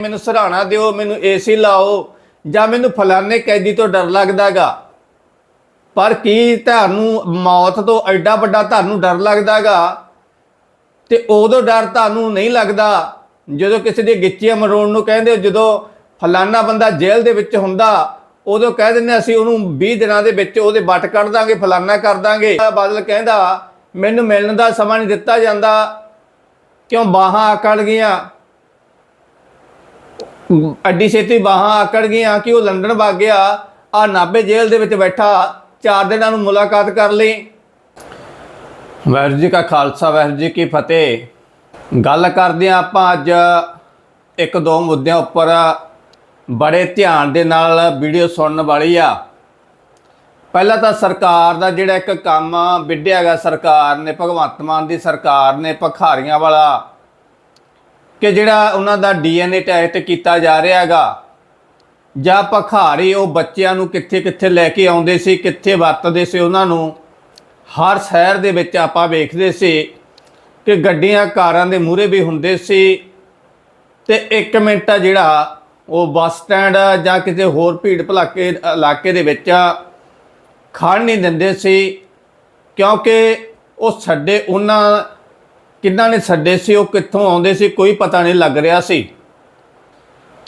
ਮੈਨੂੰ ਸਰਾਣਾ ਦਿਓ, ਮੈਨੂੰ ਏਸੀ ਲਾਓ ਜਾਂ ਮੈਨੂੰ ਫਲਾਣੇ ਕੈਦੀ ਤੋਂ ਡਰ ਲੱਗਦਾਗਾ। ਪਰ ਕੀ ਤੁਹਾਨੂੰ ਮੌਤ ਤੋਂ ਐਡਾ ਵੱਡਾ ਤੁਹਾਨੂੰ ਡਰ ਲੱਗਦਾਗਾ? ਤੇ ਉਦੋਂ ਡਰ ਤੁਹਾਨੂੰ ਨਹੀਂ ਲੱਗਦਾ ਜਦੋਂ ਕਿਸੇ ਦੀ ਗਿੱਚੀਆਂ ਮਰੋਣ ਨੂੰ ਕਹਿੰਦੇ ਜਦੋਂ ਫਲਾਨਾ ਬੰਦਾ ਜੇਲ੍ਹ ਦੇ ਵਿੱਚ ਹੁੰਦਾ, ਉਦੋਂ ਕਹਿ ਦਿੰਦੇ ਅਸੀਂ ਉਹਨੂੰ 20 ਦਿਨਾਂ ਦੇ ਵਿੱਚ ਉਹਦੇ ਵੱਟ ਕੱਢ ਦਾਂਗੇ ਫਲਾਨਾ ਕਰ ਦਾਂਗੇ। ਬਾਦਲ ਕਹਿੰਦਾ, ਮੈਨੂੰ ਮਿਲਣ ਦਾ ਸਮਾਂ ਨਹੀਂ ਦਿੱਤਾ ਜਾਂਦਾ, ਕਿਉਂ ਬਾਹਾਂ ਆਕੜ ਗਈਆਂ? ਅੱਡੀ ਛੇਤੀ ਬਾਹਾਂ ਆਕੜ ਗਈਆਂ ਕਿ ਉਹ ਲੰਡਨ ਵਗ ਗਿਆ। ਆ ਨਾਬੇ ਜੇਲ੍ਹ ਦੇ ਵਿੱਚ ਬੈਠਾ। ਚਾਰ ਦਿਨਾਂ ਨੂੰ ਮੁਲਾਕਾਤ ਕਰ ਲਈ। ਵਾਹਿਗੁਰੂ ਜੀ ਕਾ ਖਾਲਸਾ, ਵਾਹਿਗੁਰੂ ਜੀ ਕੀ ਫਤਿਹ। ਗੱਲ ਕਰਦੇ ਹਾਂ ਆਪਾਂ ਅੱਜ ਇੱਕ ਦੋ ਮੁੱਦਿਆਂ ਉੱਪਰ। ਬੜੇ ਧਿਆਨ ਦੇ ਨਾਲ ਵੀਡੀਓ ਸੁਣਨ ਵਾਲੀ ਆ। ਪਹਿਲਾਂ ਤਾਂ ਸਰਕਾਰ ਦਾ ਜਿਹੜਾ ਇੱਕ ਕੰਮ ਵਿੱਢਿਆਗਾ ਸਰਕਾਰ ਨੇ, ਭਗਵੰਤ ਮਾਨ ਦੀ ਸਰਕਾਰ ਨੇ, ਭਖਾਰੀਆਂ ਵਾਲਾ। ਕਿ ਜਿਹੜਾ ਉਹਨਾਂ ਦਾ ਡੀਐਨਏ ਟੈਸਟ ਕੀਤਾ ਜਾ ਰਿਹਾ ਹੈਗਾ, ਜਾਂ ਭਖਾਰੀ ਉਹ ਬੱਚਿਆਂ ਨੂੰ ਕਿੱਥੇ ਕਿੱਥੇ ਲੈ ਕੇ ਆਉਂਦੇ ਸੀ, ਕਿੱਥੇ ਵਰਤਦੇ ਸੀ ਉਹਨਾਂ ਨੂੰ, ਹਰ ਸ਼ਹਿਰ ਦੇ ਵਿੱਚ ਆਪਾਂ ਵੇਖਦੇ ਸੀ ਕਿ ਗੱਡੀਆਂ ਕਾਰਾਂ ਦੇ ਮੂਹਰੇ ਵੀ ਹੁੰਦੇ ਸੀ ਤੇ 1 ਮਿੰਟ ਆ ਜਿਹੜਾ ਉਹ ਬੱਸ ਸਟੈਂਡ ਜਾਂ ਕਿਸੇ ਹੋਰ ਭੀੜ ਭਲਾਕੇ ਇਲਾਕੇ ਦੇ ਵਿੱਚ ਖੜ ਨਹੀਂ ਦਿੰਦੇ ਸੀ, ਕਿਉਂਕਿ ਉਹ ਛੱਡੇ ਉਹਨਾਂ ਕਿੰਨਾਂ ਨੇ ਛੱਡੇ ਸੀ, ਉਹ ਕਿੱਥੋਂ ਆਉਂਦੇ ਸੀ, ਕੋਈ ਪਤਾ ਨਹੀਂ ਲੱਗ ਰਿਹਾ ਸੀ।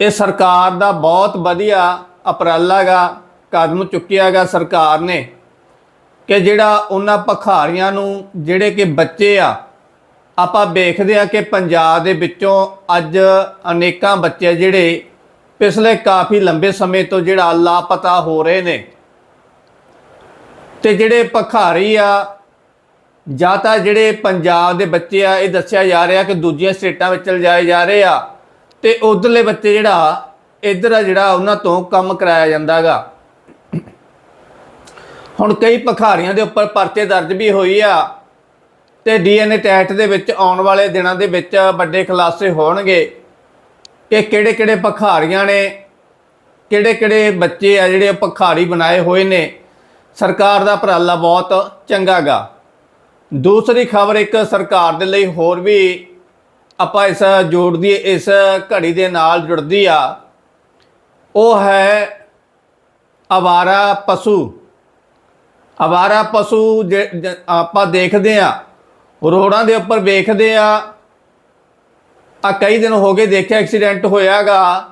ਇਹ ਸਰਕਾਰ ਦਾ ਬਹੁਤ ਵਧੀਆ ਉਪਰਾਲਾ ਗਾ ਕਦਮ ਚੁੱਕਿਆਗਾ ਸਰਕਾਰ ਨੇ ਕਿ ਜਿਹੜਾ ਉਹਨਾਂ ਭਖਾਰੀਆਂ ਨੂੰ, ਜਿਹੜੇ ਕਿ ਬੱਚੇ ਆ, ਆਪਾਂ ਵੇਖਦੇ ਆ ਕਿ ਪੰਜਾਬ ਦੇ ਵਿੱਚੋਂ ਅੱਜ ਅਨੇਕਾਂ ਬੱਚੇ ਜਿਹੜੇ ਪਿਛਲੇ ਕਾਫੀ ਲੰਬੇ ਸਮੇਂ ਤੋਂ ਜਿਹੜਾ ਲਾਪਤਾ ਹੋ ਰਹੇ ਨੇ। ਤੇ ਜਿਹੜੇ ਭਖਾਰੀ ਆ ਜਾਂ ਤਾਂ ਜਿਹੜੇ ਪੰਜਾਬ ਦੇ ਬੱਚੇ ਆ, ਇਹ ਦੱਸਿਆ ਜਾ ਰਿਹਾ ਕਿ ਦੂਜੀਆਂ ਸਟੇਟਾਂ ਵਿੱਚ ਲਿਜਾਏ ਜਾ ਰਹੇ ਆ ਤੇ ਉਧਰਲੇ ਬੱਚੇ ਜਿਹੜਾ, ਇੱਧਰ ਆ ਜਿਹੜਾ ਉਹਨਾਂ ਤੋਂ ਕੰਮ ਕਰਾਇਆ ਜਾਂਦਾਗਾ। ਹੁਣ ਕਈ ਭਖਾਰੀਆਂ ਦੇ ਉੱਪਰ ਪਰਚੇ ਦਰਜ ਵੀ ਹੋਈ ਆ ਤੇ ਡੀਐਨਏ ਟੈਸਟ ਦੇ ਵਿੱਚ ਆਉਣ ਵਾਲੇ ਦਿਨਾਂ ਦੇ ਵਿੱਚ ਵੱਡੇ ਖੁਲਾਸੇ ਹੋਣਗੇ ਕਿ ਕਿਹੜੇ ਕਿਹੜੇ ਭਖਾਰੀਆਂ ਨੇ ਕਿਹੜੇ ਕਿਹੜੇ ਬੱਚੇ ਆ ਜਿਹੜੇ ਭਖਾਰੀ ਬਣਾਏ ਹੋਏ ਨੇ। ਸਰਕਾਰ ਦਾ ਉਪਰਾਲਾ ਬਹੁਤ ਚੰਗਾਗਾ। ਦੂਸਰੀ ਖਬਰ ਇੱਕ ਸਰਕਾਰ ਦੇ ਲਈ ਹੋਰ ਵੀ ਆਪਾਂ ਇਸ ਜੋੜਦੀ ਇਸ ਘੜੀ ਦੇ ਨਾਲ ਜੁੜਦੀ ਆ। ਉਹ ਹੈ ਅਵਾਰਾ ਪਸ਼ੂ। ਅਵਾਰਾ ਪਸ਼ੂ ਜ- ਆਪਾਂ ਦੇਖਦੇ ਆ ਰੋਡਾਂ ਦੇ ਉੱਪਰ ਵੇਖਦੇ ਆ ਆ ਕਈ ਦਿਨ ਹੋ ਗਏ ਦੇਖਿਆ ਐਕਸੀਡੈਂਟ ਹੋਇਆਗਾ।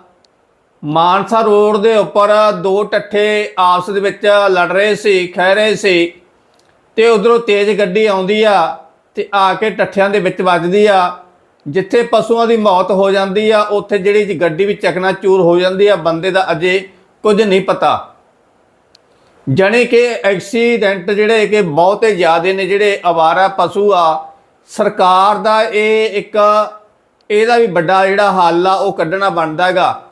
ਮਾਨਸਾ ਰੋਡ ਦੇ ਉੱਪਰ ਦੋ ਟੱਠੇ ਆਪਸ ਦੇ ਵਿੱਚ ਲੜ ਰਹੇ ਸੀ, ਖਹਿ ਰਹੇ ਸੀ। ਤੇ ਉਧਰੋਂ ਤੇਜ਼ ਗੱਡੀ ਆਉਂਦੀ ਆ ਤੇ ਆ ਕੇ ਟੱਠਿਆਂ ਦੇ ਵਿੱਚ ਵੱਜਦੀ ਆ। ਜਿੱਥੇ ਪਸ਼ੂਆਂ ਦੀ ਮੌਤ ਹੋ ਜਾਂਦੀ ਆ, ਉੱਥੇ ਜਿਹੜੀ ਗੱਡੀ ਵੀ ਚਕਨਾ ਚੂਰ ਹੋ ਜਾਂਦੀ ਆ, ਬੰਦੇ ਦਾ ਅਜੇ ਕੁਝ ਨਹੀਂ ਪਤਾ। ਜਾਣੀ ਕਿ ਐਕਸੀਡੈਂਟ ਜਿਹੜੇ ਕਿ ਬਹੁਤੇ ਜ਼ਿਆਦੇ ਨੇ ਜਿਹੜੇ ਅਵਾਰਾ ਪਸ਼ੂ ਆ, ਸਰਕਾਰ ਦਾ ਇਹ ਇੱਕ ਇਹਦਾ ਵੀ ਵੱਡਾ ਜਿਹੜਾ ਹੱਲ ਆ, ਉਹ ਕੱਢਣਾ ਬਣਦਾ ਹੈਗਾ।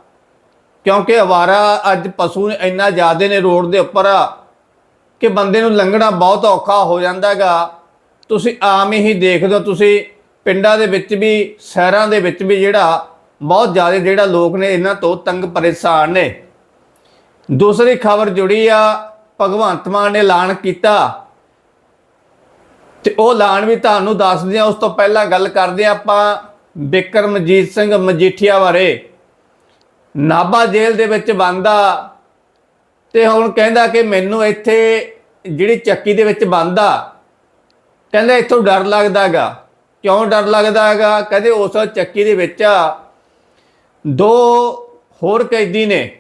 ਕਿਉਂਕਿ ਅਵਾਰਾ ਅੱਜ ਪਸ਼ੂ ਇੰਨਾ ਜ਼ਿਆਦੇ ਨੇ ਰੋਡ ਦੇ ਉੱਪਰ ਕਿ ਬੰਦੇ ਨੂੰ ਲੰਘਣਾ ਬਹੁਤ ਔਖਾ ਹੋ ਜਾਂਦਾ ਹੈਗਾ। ਤੁਸੀਂ ਆਮ ਹੀ ਦੇਖਦੇ ਹੋ ਤੁਸੀਂ ਪਿੰਡਾਂ ਦੇ ਵਿੱਚ ਵੀ, ਸ਼ਹਿਰਾਂ ਦੇ ਵਿੱਚ ਵੀ ਜਿਹੜਾ ਬਹੁਤ ਜ਼ਿਆਦਾ ਜਿਹੜਾ ਲੋਕ ਨੇ, ਇਹਨਾਂ ਤੋਂ ਤੰਗ ਪਰੇਸ਼ਾਨ ਨੇ। ਦੂਸਰੀ ਖਬਰ ਜੁੜੀ ਆ, ਭਗਵੰਤ ਮਾਨ ਨੇ ਐਲਾਨ ਕੀਤਾ। ਤੇ ਉਹ ਐਲਾਨ ਵੀ ਤੁਹਾਨੂੰ ਦੱਸਦੇ ਆ ਉਸ ਤੋਂ ਪਹਿਲਾਂ ਗੱਲ ਕਰਦੇ ਆ ਆਪਾਂ ਬਿਕਰਮਜੀਤ ਸਿੰਘ ਮਜੀਠੀਆ ਬਾਰੇ। ਨਾਭਾ ਜੇਲ੍ਹ ਦੇ ਵਿੱਚ ਬੰਦਾ ਤੇ ਹੁਣ ਕਹਿੰਦਾ ਕਿ ਮੈਨੂੰ ਇੱਥੇ ਜਿਹੜੀ ਚੱਕੀ ਦੇ ਵਿੱਚ ਬੰਦਾ ਕਹਿੰਦਾ ਇੱਥੋਂ ਡਰ ਲੱਗਦਾਗਾ ਕਿਉਂ ਡਰ ਲੱਗਦਾਗਾ ਕਹਿੰਦੇ ਉਸ ਚੱਕੀ ਦੇ ਵਿੱਚ ਦੋ ਹੋਰ ਕੈਦੀ ਨੇ,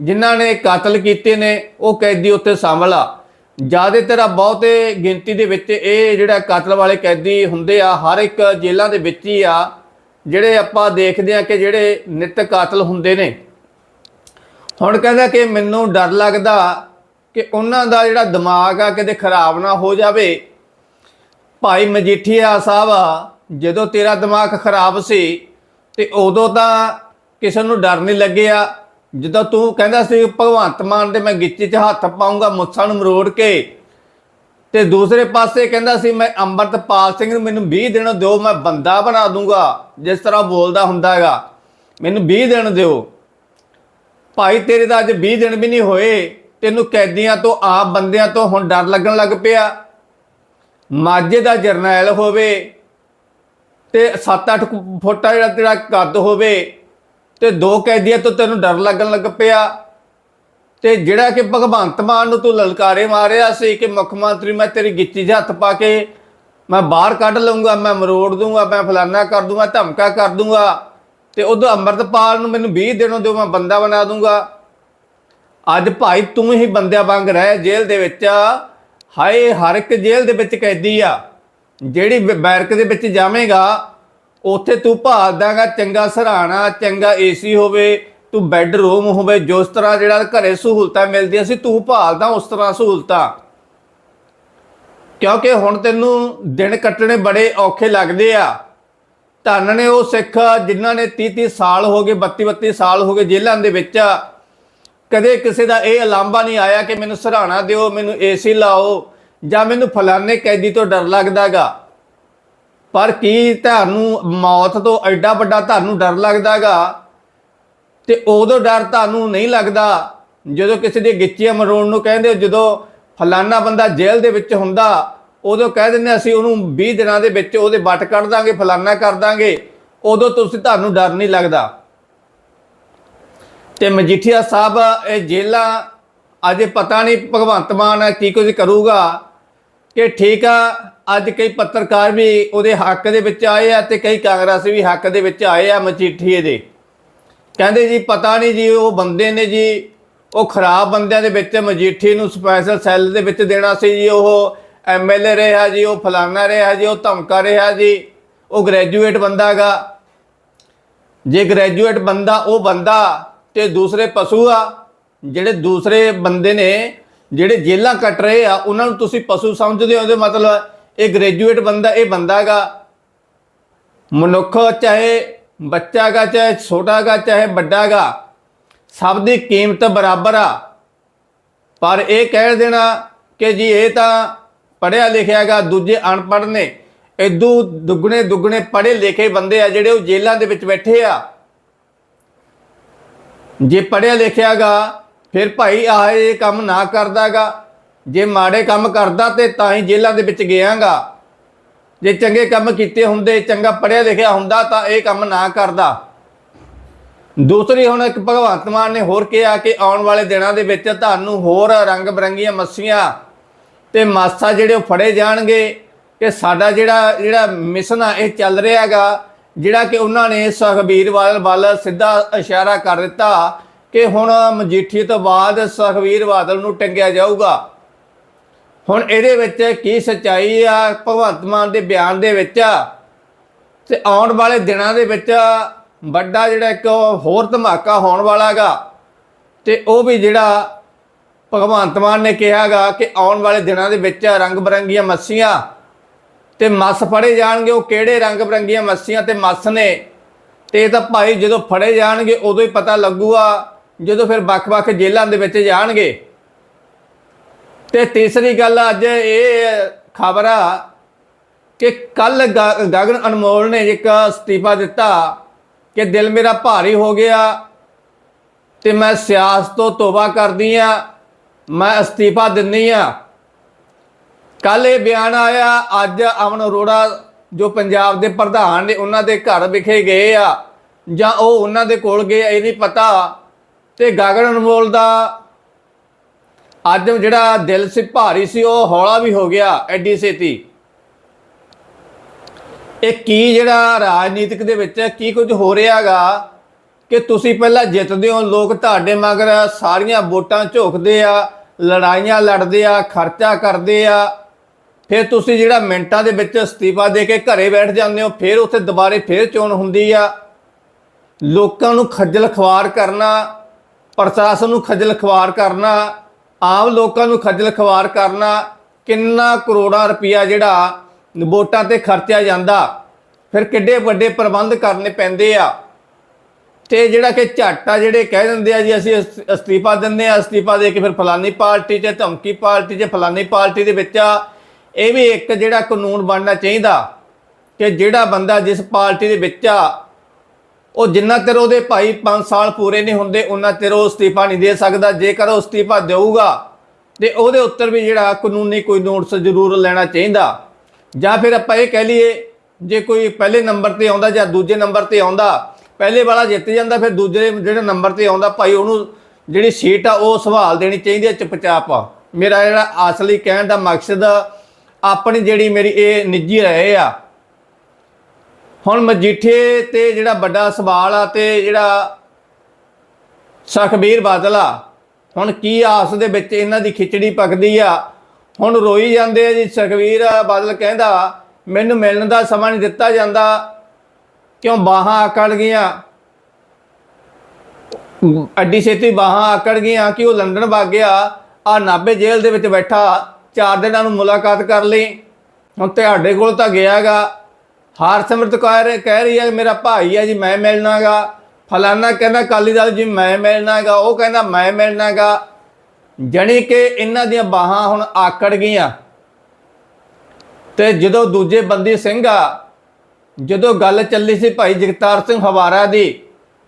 ਜਿਨ੍ਹਾਂ ਨੇ ਕਤਲ ਕੀਤੇ ਨੇ, ਉਹ ਕੈਦੀ ਉੱਥੇ ਸ਼ਾਮਲ ਆ ਜ਼ਿਆਦਾਤਰ ਬਹੁਤੇ ਗਿਣਤੀ ਦੇ ਵਿੱਚ ਇਹ ਜਿਹੜਾ ਕਤਲ ਵਾਲੇ ਕੈਦੀ ਹੁੰਦੇ ਆ, ਹਰ ਇੱਕ ਜੇਲ੍ਹਾਂ ਦੇ ਵਿੱਚ ਹੀ ਆ, ਜਿਹੜੇ ਆਪਾਂ ਦੇਖਦੇ ਆ ਕਿ ਜਿਹੜੇ ਨਿਤ ਕਾਤਲ ਹੁੰਦੇ ਨੇ। ਹੁਣ ਕਹਿੰਦਾ ਕਿ ਮੈਨੂੰ ਡਰ ਲੱਗਦਾ ਕਿ ਉਹਨਾਂ ਦਾ ਜਿਹੜਾ ਦਿਮਾਗ ਆ ਕਿਤੇ ਖਰਾਬ ਨਾ ਹੋ ਜਾਵੇ। ਭਾਈ ਮਜੀਠੀਆ ਸਾਹਿਬ, ਜਦੋਂ ਤੇਰਾ ਦਿਮਾਗ ਖਰਾਬ ਸੀ ਤੇ ਉਦੋਂ ਤਾਂ ਕਿਸੇ ਨੂੰ ਡਰ ਨਹੀਂ ਲੱਗਿਆ। ਜਦੋਂ ਤੂੰ ਕਹਿੰਦਾ ਸੀ, ਭਗਵੰਤ ਮਾਨ ਦੇ ਮੈਂ ਗਿੱਚੀ 'ਚ ਹੱਥ ਪਾਉਂਗਾ, ਮੁੱਛਾਂ ਨੂੰ ਮਰੋੜ ਕੇ। ਤੇ ਦੂਸਰੇ ਪਾਸੇ ਕਹਿੰਦਾ ਸੀ, ਮੈਂ ਅੰਮ੍ਰਿਤਪਾਲ ਸਿੰਘ ਨੂੰ ਮੈਨੂੰ 20 ਦਿਨ ਦਿਓ, ਮੈਂ ਬੰਦਾ ਬਣਾ ਦੂੰਗਾ। ਜਿਸ ਤਰ੍ਹਾਂ ਬੋਲਦਾ ਹੁੰਦਾ ਹੈਗਾ। ਮੈਨੂੰ 20 ਦਿਨ ਦਿਓ। ਭਾਈ ਤੇਰੇ ਤਾਂ ਅੱਜ 20 ਦਿਨ ਵੀ ਨਹੀਂ ਹੋਏ। ਤੈਨੂੰ ਕੈਦੀਆਂ ਤੋਂ, ਆਪ ਬੰਦਿਆਂ ਤੋਂ ਹੁਣ ਡਰ ਲੱਗਣ ਲੱਗ ਪਿਆ। ਮਾਝੇ ਦਾ ਜਰਨੈਲ ਹੋਵੇ ਤੇ 7-8 ਫੁੱਟ ਜਿਹੜਾ ਤੇਰਾ ਕੱਦ ਹੋਵੇ ਤੇ ਦੋ ਕੈਦੀਆਂ ਤੋਂ ਤੈਨੂੰ ਡਰ ਲੱਗਣ ਲੱਗ ਪਿਆ। ਤੇ ਜਿਹੜਾ ਕਿ ਭਗਵੰਤ ਮਾਨ ਨੂੰ ਤੂੰ ਲਲਕਾਰੇ ਮਾਰਿਆ ਸੀ ਕਿ ਮੁੱਖ ਮੰਤਰੀ ਮੈਂ ਤੇਰੀ ਗਿੱਚੀ 'ਚ ਹੱਥ ਪਾ ਕੇ ਮੈਂ ਬਾਹਰ ਕੱਢ ਲਊਂਗਾ, ਮੈਂ ਮਰੋੜ ਦੂੰਗਾ ਮੈਂ ਫਲਾਨਾ ਕਰ ਦੂੰਗਾ ਧਮਕਾ ਕਰ ਦੂੰਗਾ ਤੇ ਉਦੋਂ ਅੰਮ੍ਰਿਤਪਾਲ ਨੂੰ ਮੈਨੂੰ 20 ਦਿਨੋਂ ਦਿਓ ਮੈਂ ਬੰਦਾ ਬਣਾ ਦੂੰਗਾ। ਅੱਜ ਭਾਈ ਤੂੰ ਹੀ ਬੰਦਿਆਂ ਵਾਂਗ ਰਹਿ ਜੇਲ੍ਹ ਦੇ ਵਿੱਚ। ਹਾਏ, ਹਰ ਇੱਕ ਜੇਲ੍ਹ ਦੇ ਵਿੱਚ ਕੈਦੀ ਆ। ਜਿਹੜੀ ਬੈਰਕ ਦੇ ਵਿੱਚ ਜਾਵੇਂਗਾ, ਉੱਥੇ ਤੂੰ ਭਾਲਦਾਗਾ ਚੰਗਾ ਸਰਾਣਾ, ਚੰਗਾ ਏਸੀ ਹੋਵੇ, ਤੂੰ ਬੈੱਡਰੂਮ ਹੋਵੇ, ਜਿਸ ਤਰ੍ਹਾਂ ਜਿਹੜਾ ਘਰੇ ਸਹੂਲਤਾਂ ਮਿਲਦੀਆਂ ਸੀ, ਤੂੰ ਭਾਲਦਾ ਉਸ ਤਰ੍ਹਾਂ ਸਹੂਲਤਾਂ। ਕਿਉਂਕਿ ਹੁਣ ਤੈਨੂੰ ਦਿਨ ਕੱਟਣੇ ਬੜੇ ਔਖੇ ਲੱਗਦੇ ਆ। ਧੰਨ ਨੇ ਉਹ ਸਿੱਖ ਜਿਨ੍ਹਾਂ ਨੇ 30 30 ਸਾਲ ਹੋ ਗਏ 32 32 ਸਾਲ ਹੋ ਗਏ ਜੇਲ੍ਹਾਂ ਦੇ ਵਿੱਚ। ਕਦੇ ਕਿਸੇ ਦਾ ਇਹ ਅਲਾਂਬਾ ਨਹੀਂ ਆਇਆ ਕਿ ਮੈਨੂੰ ਸਰਾਣਾ ਦਿਓ, ਮੈਨੂੰ ਏਸੀ ਲਾਓ ਜਾਂ ਮੈਨੂੰ ਫਲਾਣੇ ਕੈਦੀ ਤੋਂ ਡਰ ਲੱਗਦਾਗਾ। ਪਰ ਕੀ ਤੁਹਾਨੂੰ ਮੌਤ ਤੋਂ ਐਡਾ ਵੱਡਾ ਤੁਹਾਨੂੰ ਡਰ ਲੱਗਦਾਗਾ? ਤੇ ਉਦੋਂ ਡਰ ਤੁਹਾਨੂੰ ਨਹੀਂ ਲੱਗਦਾ ਜਦੋਂ ਕਿਸੇ ਦੀ ਗਿੱਚੀਆਂ ਮਰੋਣ ਨੂੰ ਕਹਿੰਦੇ ਜਦੋਂ ਫਲਾਨਾ ਬੰਦਾ ਜੇਲ੍ਹ ਦੇ ਵਿੱਚ ਹੁੰਦਾ ਉਦੋਂ ਕਹਿ ਦਿੰਦੇ ਅਸੀਂ ਉਹਨੂੰ 20 ਦਿਨਾਂ ਦੇ ਵਿੱਚ ਉਹਦੇ ਵੱਟ ਕੱਢ ਦਾਂਗੇ, ਫਲਾਨਾ ਕਰ ਦਾਂਗੇ। ਉਦੋਂ ਤੁਸੀਂ ਤੁਹਾਨੂੰ ਡਰ ਨਹੀਂ ਲੱਗਦਾ। ਤੇ ਮਜੀਠੀਆ ਸਾਹਿਬ, ਇਹ ਜੇਲਾਂ ਅਜੇ ਪਤਾ ਨਹੀਂ ਭਗਵੰਤ ਮਾਨ ਕੀ ਕੁਝ ਕਰੂਗਾ। ਕਿ ਠੀਕ ਆ, ਅੱਜ ਕਈ ਪੱਤਰਕਾਰ ਵੀ ਉਹਦੇ ਹੱਕ ਦੇ ਵਿੱਚ ਆਏ ਆ ਤੇ ਕਈ ਕਾਂਗਰਸੀ ਵੀ ਹੱਕ ਦੇ ਵਿੱਚ ਆਏ ਆ ਮਜੀਠੀਏ ਦੇ। ਕਹਿੰਦੇ ਜੀ, ਪਤਾ ਨਹੀਂ ਜੀ, ਉਹ ਬੰਦੇ ਨੇ ਜੀ, ਉਹ ਖਰਾਬ ਬੰਦਿਆਂ ਦੇ ਵਿੱਚ ਮਜੀਠੀ ਨੂੰ ਸਪੈਸ਼ਲ ਸੈੱਲ ਦੇ ਵਿੱਚ ਦੇਣਾ ਸੀ ਜੀ, ਉਹ ਐਮਐਲਏ ਰਿਹਾ ਜੀ, ਉਹ ਫਲਾਨਾ ਰਿਹਾ ਜੀ, ਉਹ ਧਮਕਾ ਰਿਹਾ ਜੀ, ਉਹ ਗ੍ਰੈਜੂਏਟ ਬੰਦਾਗਾ ਜੇ ਗ੍ਰੈਜੂਏਟ ਬੰਦਾ, ਉਹ ਬੰਦਾ ਤੇ ਦੂਸਰੇ ਪਸ਼ੂ ਆ, ਜਿਹੜੇ ਦੂਸਰੇ ਬੰਦੇ ਨੇ, ਜਿਹੜੇ ਜੇਲਾਂ ਕੱਟ ਰਹੇ ਆ, ਉਹਨਾਂ ਨੂੰ ਤੁਸੀਂ ਪਸ਼ੂ ਸਮਝਦੇ ਹੋ, ਉਹਦੇ ਮਤਲਬ ਇਹ ਗ੍ਰੈਜੂਏਟ ਬੰਦਾ, ਇਹ ਬੰਦਾਗਾ ਮਨੁੱਖ ਚਾਹੇ ਬੱਚਾਗਾ ਚਾਹੇ ਛੋਟਾਗਾ ਚਾਹੇ ਵੱਡਾਗਾ ਸਭ ਦੀ ਕੀਮਤ ਬਰਾਬਰ ਆ। ਪਰ ਇਹ ਕਹਿ ਦੇਣਾ ਕਿ ਜੀ, ਇਹ ਤਾਂ ਪੜਿਆ ਲਿਖਿਆਗਾ ਦੂਜੇ ਅਨਪੜ੍ਹ ਨੇ। ਇਦੂ ਦੁੱਗਣੇ ਦੁੱਗਣੇ ਪੜ੍ਹੇ ਲਿਖੇ ਬੰਦੇ ਆ ਜਿਹੜੇ ਉਹ ਜੇਲ੍ਹਾਂ ਦੇ ਵਿੱਚ ਬੈਠੇ ਆ। ਜੇ ਪੜਿਆ ਲਿਖਿਆਗਾ ਫਿਰ ਭਾਈ ਆਹ ਇਹ ਕੰਮ ਨਾ ਕਰਦਾਗਾ ਜੇ ਮਾੜੇ ਕੰਮ ਕਰਦਾ ਤੇ ਤਾਂ ਹੀ ਜੇਲ੍ਹਾਂ ਦੇ ਵਿੱਚ ਗਿਆਗਾ ਜੇ ਚੰਗੇ ਕੰਮ ਕੀਤੇ ਹੁੰਦੇ, ਚੰਗਾ ਪੜਿਆ ਲਿਖਿਆ ਹੁੰਦਾ ਤਾਂ ਇਹ ਕੰਮ ਨਾ ਕਰਦਾ। ਦੂਸਰੀ ਹੁਣ ਇੱਕ ਭਗਵੰਤ ਮਾਨ ਨੇ ਹੋਰ ਕਿਹਾ ਕਿ ਆਉਣ ਵਾਲੇ ਦਿਨਾਂ ਦੇ ਵਿੱਚ ਤੁਹਾਨੂੰ ਹੋਰ ਰੰਗ ਬਰੰਗੀਆਂ ਮੱਛੀਆਂ ਤੇ ਮਾਸਾ ਜਿਹੜੇ ਉਹ ਫੜੇ ਜਾਣਗੇ ਕਿ ਸਾਡਾ ਜਿਹੜਾ ਜਿਹੜਾ ਮਿਸ਼ਨ ਆ, ਇਹ ਚੱਲ ਰਿਹਾ ਰਿਹਾਗਾ ਜਿਹੜਾ ਕਿ ਉਹਨਾਂ ਨੇ ਸੁਖਬੀਰ ਬਾਦਲ ਵੱਲ ਸਿੱਧਾ ਇਸ਼ਾਰਾ ਕਰ ਦਿੱਤਾ ਕਿ ਹੁਣ ਮਜੀਠੀ ਤੋਂ ਬਾਅਦ ਸੁਖਬੀਰ ਬਾਦਲ ਨੂੰ ਟੰਗਿਆ ਜਾਊਗਾ। ਹੁਣ ਇਹਦੇ ਵਿੱਚ ਕੀ ਸੱਚਾਈ ਆ, ਭਗਵੰਤ ਮਾਨ ਦੇ ਬਿਆਨ ਦੇ ਵਿੱਚ ਤੇ ਆਉਣ ਵਾਲੇ ਦਿਨਾਂ ਦੇ ਵਿੱਚ ਵੱਡਾ ਜਿਹੜਾ ਇੱਕ ਹੋਰ ਧਮਾਕਾ ਹੋਣ ਵਾਲਾ ਵਾਲਾਗਾ ਤੇ ਉਹ ਵੀ ਜਿਹੜਾ ਭਗਵੰਤ ਮਾਨ ਨੇ ਕਿਹਾਗਾ ਕਿ ਆਉਣ ਵਾਲੇ ਦਿਨਾਂ ਦੇ ਵਿੱਚ ਰੰਗ ਬਰੰਗੀਆਂ ਮੱਛੀਆਂ ਤੇ ਮੱਸ ਫੜੇ ਜਾਣਗੇ। ਉਹ ਕਿਹੜੇ ਰੰਗ ਬਰੰਗੀਆਂ ਮੱਛੀਆਂ ਤੇ ਮੱਸ ਨੇ? ਤੇ ਇਹ ਤਾਂ ਭਾਈ ਜਦੋਂ ਫੜੇ ਜਾਣਗੇ, ਉਦੋਂ ਹੀ ਪਤਾ ਲੱਗੂਗਾ, ਜਦੋਂ ਫਿਰ ਵੱਖ-ਵੱਖ ਜੇਲ੍ਹਾਂ ਦੇ ਵਿੱਚ ਜਾਣਗੇ। ਤੇ ਤੀਸਰੀ ਗੱਲ ਅੱਜ ਇਹ ਖਬਰ ਆ ਕਿ ਕੱਲ ਗਗਨ ਅਨਮੋਲ ਨੇ ਇੱਕ ਅਸਤੀਫਾ ਦਿੱਤਾ ਕਿ ਦਿਲ ਮੇਰਾ ਭਾਰੀ ਹੋ ਗਿਆ ਤੇ ਮੈਂ ਸਿਆਸਤ ਤੋਂ ਤੋਬਾ ਕਰਦੀ ਆ। ਮੈਂ ਅਸਤੀਫਾ ਦਿੰਨੀ ਆ। ਕੱਲ ਇਹ ਬਿਆਨ ਆਇਆ, ਅੱਜ ਅਮਨ ਅਰੋੜਾ, ਜੋ ਪੰਜਾਬ ਦੇ ਪ੍ਰਧਾਨ ਨੇ, ਉਹਨਾਂ ਦੇ ਘਰ ਵਿਖੇ ਗਏ ਆ। ਜਾਂ ਉਹ ਉਹਨਾਂ ਦੇ ਕੋਲ ਗਏ, ਇਹ ਨਹੀਂ ਪਤਾ। ਤੇ ਗਾਗਨ ਅਨਮੋਲ ਦਾ ਅੱਜ ਜਿਹੜਾ ਦਿਲ ਸੀ ਭਾਰੀ ਸੀ, ਉਹ ਹੌਲਾ ਵੀ ਹੋ ਗਿਆ ਐਡੀ ਛੇਤੀ। ਇਹ ਕੀ ਜਿਹੜਾ ਰਾਜਨੀਤਿਕ ਦੇ ਵਿੱਚ ਕੀ ਕੁਝ ਹੋ ਰਿਹਾਗਾ ਕਿ ਤੁਸੀਂ ਪਹਿਲਾਂ ਜਿੱਤਦੇ ਹੋ, ਲੋਕ ਤੁਹਾਡੇ ਮਗਰ ਸਾਰੀਆਂ ਵੋਟਾਂ ਝੋਕਦੇ ਆ ਲੜਾਈਆਂ ਲੜਦੇ ਆ, ਖਰਚਾ ਕਰਦੇ ਆ। ਫਿਰ ਤੁਸੀਂ ਜਿਹੜਾ ਮਿੰਟਾਂ ਦੇ ਵਿੱਚ ਅਸਤੀਫਾ ਦੇ ਕੇ ਘਰੇ ਬੈਠ ਜਾਂਦੇ ਹੋ, ਫਿਰ ਉੱਥੇ ਦੁਬਾਰੇ ਫਿਰ ਚੋਣ ਹੁੰਦੀ ਆ। ਲੋਕਾਂ ਨੂੰ ਖੱਜਲ ਖਵਾਰ ਕਰਨਾ, ਪ੍ਰਸ਼ਾਸਨ ਨੂੰ ਖੱਜਲ ਖਵਾਰ ਕਰਨਾ, ਆਮ ਲੋਕਾਂ ਨੂੰ ਖੱਜਲ ਖਵਾਰ ਕਰਨਾ, ਕਿੰਨਾ ਕਰੋੜਾਂ ਰੁਪਇਆ ਜਿਹੜਾ ਵੋਟਾਂ ਤੇ ਖਰਚਿਆ ਜਾਂਦਾ, ਫਿਰ ਕਿੱਡੇ ਵੱਡੇ ਪ੍ਰਬੰਧ ਕਰਨੇ ਪੈਂਦੇ ਆ। ਤੇ ਜਿਹੜਾ ਕਿ ਝਾਟਾ ਜਿਹੜੇ ਕਹਿ ਦਿੰਦੇ ਆ ਜੀ, ਅਸੀਂ ਅਸ- ਅਸਤੀਫਾ ਦਿੰਦੇ ਆ, ਅਸਤੀਫਾ ਦੇ ਕੇ ਫਿਰ ਫਲਾਨੀ ਪਾਰਟੀ 'ਚ ਧਮਕੀ ਪਾਰਟੀ 'ਚ ਫਲਾਨੀ ਪਾਰਟੀ ਦੇ ਵਿੱਚ ਆ। ਇਹ ਵੀ ਇੱਕ ਜਿਹੜਾ ਕਾਨੂੰਨ ਬਣਨਾ ਚਾਹੀਦਾ ਕਿ ਜਿਹੜਾ ਬੰਦਾ ਜਿਸ ਪਾਰਟੀ ਦੇ ਵਿੱਚ ਆ, ਉਹ ਜਿੰਨਾ ਚਿਰ ਉਹਦੇ ਭਾਈ 5 ਸਾਲ ਪੂਰੇ ਨਹੀਂ ਹੁੰਦੇ ਉਹਨਾਂ ਚਿਰ ਉਹ ਅਸਤੀਫਾ ਨਹੀਂ ਦੇ ਸਕਦਾ। ਜੇਕਰ ਉਹ ਅਸਤੀਫਾ ਦੇਊਗਾ, ਤੇ ਉਹਦੇ ਉੱਤਰ ਵੀ ਜਿਹੜਾ ਕਾਨੂੰਨੀ ਕੋਈ ਨੋਟਿਸ ਜ਼ਰੂਰ ਲੈਣਾ ਚਾਹੀਦਾ। ਜਾਂ ਫਿਰ ਆਪਾਂ ਇਹ ਕਹਿ ਲਈਏ, ਜੇ ਕੋਈ ਪਹਿਲੇ ਨੰਬਰ ਤੇ ਆਉਂਦਾ ਜਾਂ ਦੂਜੇ ਨੰਬਰ ਤੇ ਆਉਂਦਾ ਪਹਿਲੇ ਵਾਲਾ ਜਿੱਤ ਜਾਂਦਾ, ਫਿਰ ਦੂਜੇ ਜਿਹੜੇ ਨੰਬਰ ਤੇ ਆਉਂਦਾ ਭਾਈ, ਉਹਨੂੰ ਜਿਹੜੀ ਸੀਟ ਆ, ਉਹ ਸੰਭਾਲ ਦੇਣੀ ਚਾਹੀਦੀ ਹੈ ਚੁੱਪਚਾਪ ਆ। ਮੇਰਾ ਜਿਹੜਾ ਅਸਲੀ ਕਹਿਣ ਦਾ ਮਕਸਦ ਆਪਣੀ ਜਿਹੜੀ ਮੇਰੀ ਇਹ ਨਿੱਜੀ ਰਹੇ ਆ। ਹੁਣ ਮਜੀਠੇ ਤੇ ਜਿਹੜਾ ਵੱਡਾ ਸਵਾਲ ਆ ਤੇ ਜਿਹੜਾ ਸੁਖਬੀਰ ਬਾਦਲ ਆ, ਹੁਣ ਕੀ ਆਸ ਦੇ ਵਿੱਚ ਇਹਨਾਂ ਦੀ ਖਿਚੜੀ ਪੱਕਦੀ ਆ? ਹੁਣ ਰੋਈ ਜਾਂਦੇ ਆ ਜੀ ਸੁਖਬੀਰ ਬਾਦਲ ਕਹਿੰਦਾ, ਮੈਨੂੰ ਮਿਲਣ ਦਾ ਸਮਾਂ ਨਹੀਂ ਦਿੱਤਾ ਜਾਂਦਾ। ਕਿਉਂ ਬਾਹਾਂ ਆਕੜ ਗਈਆਂ? ਅੱਡੀ ਛੇਤੀ ਬਾਹਾਂ ਆਕੜ ਗਈਆਂ ਕਿ ਉਹ ਲੰਡਨ ਵਗ ਗਿਆ। ਆ ਨਾਬੇ ਜੇਲ੍ਹ ਦੇ ਵਿੱਚ ਬੈਠਾ, ਚਾਰ ਦਿਨਾਂ ਨੂੰ ਮੁਲਾਕਾਤ ਕਰ ਲਈ। ਹੁਣ ਤੁਹਾਡੇ ਕੋਲ ਤਾਂ ਗਿਆਗਾ। ਹਰਸਿਮਰਤ ਕੌਰ ਕਹਿ ਰਹੀ ਹੈ, ਮੇਰਾ ਭਾਈ ਹੈ ਜੀ, ਮੈਂ ਮਿਲਣਾਗਾ। ਫਲਾਨਾ ਕਹਿੰਦਾ ਕਾਲੀ ਦਲ ਜੀ, ਮੈਂ ਮਿਲਣਾਗਾ। ਉਹ ਕਹਿੰਦਾ, ਮੈਂ ਮਿਲਣਾਗਾ। ਜਣੀ ਕਿ ਇਹਨਾਂ ਦੀਆਂ ਬਾਹਾਂ ਹੁਣ ਆਕੜ ਗਈਆਂ। ਤੇ ਜਦੋਂ ਦੂਜੇ ਬੰਦੀ ਸਿੰਘ ਆ ਜਦੋਂ ਗੱਲ ਚੱਲੀ ਸੀ ਭਾਈ ਜਗਤਾਰ ਸਿੰਘ ਹਵਾਰਾ ਦੀ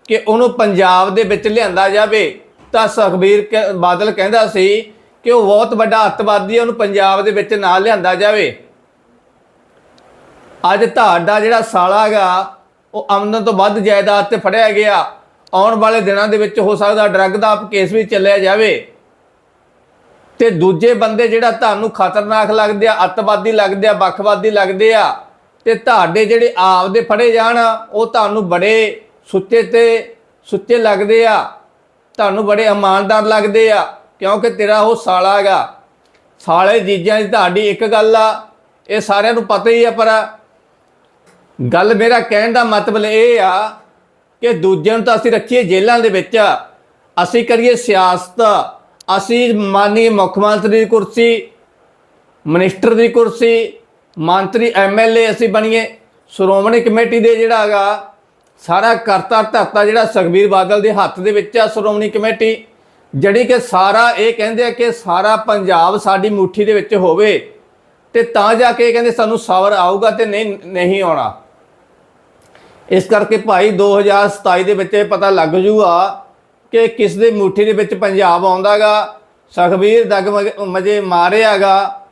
ਕਿ ਉਹਨੂੰ ਪੰਜਾਬ ਦੇ ਵਿੱਚ ਲਿਆਂਦਾ ਜਾਵੇ, ਤਾਂ ਸੁਖਬੀਰ ਕ- ਬਾਦਲ ਕਹਿੰਦਾ ਸੀ ਕਿ ਉਹ ਬਹੁਤ ਵੱਡਾ ਅੱਤਵਾਦੀ ਹੈ ਉਹਨੂੰ ਪੰਜਾਬ ਦੇ ਵਿੱਚ ਨਾ ਲਿਆਂਦਾ ਜਾਵੇ। ਅੱਜ ਤੁਹਾਡਾ ਜਿਹੜਾ ਸਾਲਾ ਗਾ ਉਹ ਆਮਦਨ ਤੋਂ ਵੱਧ ਜਾਇਦਾਦ ਤੇ ਫੜਿਆ ਗਿਆ। ਆਉਣ ਵਾਲੇ ਦਿਨਾਂ ਦੇ ਵਿੱਚ ਹੋ ਸਕਦਾ ਡਰੱਗ ਦਾ ਕੇਸ ਵੀ ਚੱਲਿਆ ਜਾਵੇ। ਤੇ ਦੂਜੇ ਬੰਦੇ ਜਿਹੜਾ ਤੁਹਾਨੂੰ ਖਤਰਨਾਕ ਲੱਗਦੇ ਆ, ਅੱਤਵਾਦੀ ਲੱਗਦੇ ਆ, ਵੱਖਵਾਦੀ ਲੱਗਦੇ ਆ ਤੇ ਤੁਹਾਡੇ ਜਿਹੜੇ ਆਪਦੇ ਫੜੇ ਜਾਣ ਉਹ ਤੁਹਾਨੂੰ ਬੜੇ ਸੁੱਚੇ ਤੇ ਸੁੱਚੇ ਲੱਗਦੇ ਆ। ਤੁਹਾਨੂੰ ਬੜੇ ਇਮਾਨਦਾਰ ਲੱਗਦੇ ਆ, ਕਿਉਂਕਿ ਤੇਰਾ ਉਹ ਸਾਲਾ ਹੈਗਾ। ਸਾਲੇ ਜੀਜਾਂ ਦੀ ਤੁਹਾਡੀ ਇੱਕ ਗੱਲ ਆ, ਇਹ ਸਾਰਿਆਂ ਨੂੰ ਪਤਾ ਹੀ ਆ, ਪਰ ਗੱਲ ਮੇਰਾ ਕਹਿਣ ਦਾ ਮਤਲਬ ਇਹ ਆ ਕਿ ਦੂਜਿਆਂ ਨੂੰ ਤਾਂ ਅਸੀਂ ਰੱਖੀਏ ਜੇਲ੍ਹਾਂ ਦੇ ਵਿੱਚ। ਅਸੀਂ ਕਰੀਏ ਸਿਆਸਤ। ਅਸੀਂ ਮਾਨੀ ਮੁੱਖ ਮੰਤਰੀ ਦੀ ਕੁਰਸੀ, ਮਨਿਸਟਰ ਦੀ ਕੁਰਸੀ ਮੰਤਰੀ ਐਮਐਲਏ ਅਸੀਂ ਬਣੀਏ। ਸ਼੍ਰੋਮਣੀ ਕਮੇਟੀ ਦੇ ਜਿਹੜਾ ਹੈਗਾ, ਸਾਰਾ ਕਰਤਾ ਧਰਤਾ ਜਿਹੜਾ ਸੁਖਬੀਰ ਬਾਦਲ ਦੇ ਹੱਥ ਦੇ ਵਿੱਚ ਆ ਸ਼੍ਰੋਮਣੀ ਕਮੇਟੀ, ਜਿਹੜੀ ਕਿ ਸਾਰਾ ਇਹ ਕਹਿੰਦੇ ਆ ਕਿ ਸਾਰਾ ਪੰਜਾਬ ਸਾਡੀ ਮੁੱਠੀ ਦੇ ਵਿੱਚ ਹੋਵੇ ਤੇ ਤਾਂ ਜਾ ਕੇ ਇਹ ਕਹਿੰਦੇ ਸਾਨੂੰ ਸਬਰ ਆਊਗਾ ਤੇ ਨਹੀਂ ਨਹੀਂ ਆਉਣਾ। ਇਸ ਕਰਕੇ ਭਾਈ 2027 ਦੇ ਵਿੱਚ ਇਹ ਪਤਾ ਲੱਗ ਜੂਗਾ ਕਿ ਕਿਸ ਦੇ ਮੁੱਠੀ ਦੇ ਵਿੱਚ ਪੰਜਾਬ ਆਉਂਦਾਗਾ। ਸੁਖਬੀਰ ਦਗ ਮਜੇ ਮਾਰਿਆਗਾ।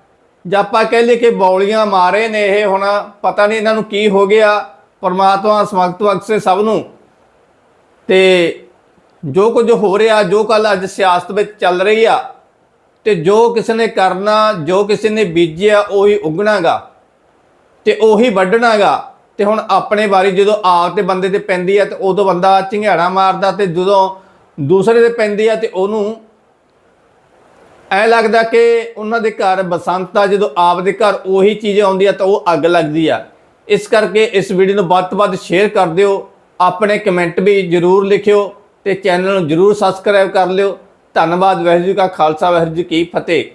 ਜਾਂ ਆਪਾਂ ਕਹਿ ਲਈਏ ਕਿ ਬੌਲੀਆਂ ਮਾਰੇ ਨੇ ਇਹ ਹੁਣ ਪਤਾ ਨਹੀਂ ਇਹਨਾਂ ਨੂੰ ਕੀ ਹੋ ਗਿਆ, ਪਰਮਾਤਮਾ ਸਮਗਤ ਬਖਸ਼ੇ ਸਭ ਨੂੰ। ਤੇ ਜੋ ਕੁਝ ਹੋ ਰਿਹਾ, ਜੋ ਕੱਲ ਅੱਜ ਸਿਆਸਤ ਵਿੱਚ ਚੱਲ ਰਹੀ ਆ, ਤੇ ਜੋ ਕਿਸੇ ਨੇ ਕਰਨਾ, ਜੋ ਕਿਸੇ ਨੇ ਬੀਜਿਆ, ਉਹੀ ਉਗਣਾਗਾ। ਤੇ ਉਹੀ ਵੱਢਣਾਗਾ। ਤੇ ਹੁਣ ਆਪਣੇ ਵਾਰੀ ਜਦੋਂ ਆਪ ਤੇ ਬੰਦੇ ਤੇ ਪੈਂਦੀ ਆ, ਤੇ ਉਦੋਂ ਬੰਦਾ ਝਿੰਗਾੜਾ ਮਾਰਦਾ, ਤੇ ਜਦੋਂ ਦੂਸਰੇ ਤੇ ਪੈਂਦੀ ਆ, ਤੇ ਉਹਨੂੰ ਐ ਲੱਗਦਾ ਕਿ ਉਹਨਾਂ ਦੇ ਘਰ ਬਸੰਤ ਆ, ਜਦੋਂ ਆਪ ਦੇ ਘਰ ਉਹੀ ਚੀਜ਼ ਆਉਂਦੀ ਆ ਤਾਂ ਉਹ ਅੱਗ ਲੱਗਦੀ ਆ। ਇਸ ਕਰਕੇ ਇਸ ਵੀਡੀਓ ਨੂੰ ਵੱਧ ਤੋਂ ਵੱਧ ਸ਼ੇਅਰ ਕਰ ਦਿਓ। ਆਪਣੇ ਕਮੈਂਟ ਵੀ ਜਰੂਰ ਲਿਖਿਓ ਤੇ ਚੈਨਲ ਨੂੰ ਜਰੂਰ ਸਬਸਕ੍ਰਾਈਬ ਕਰ ਲਿਓ। ਧੰਨਵਾਦ, ਵਾਹਿਗੁਰੂ ਜੀ ਕਾ ਖਾਲਸਾ, ਵਾਹਿਗੁਰੂ ਜੀ ਕੀ ਫਤਿਹ।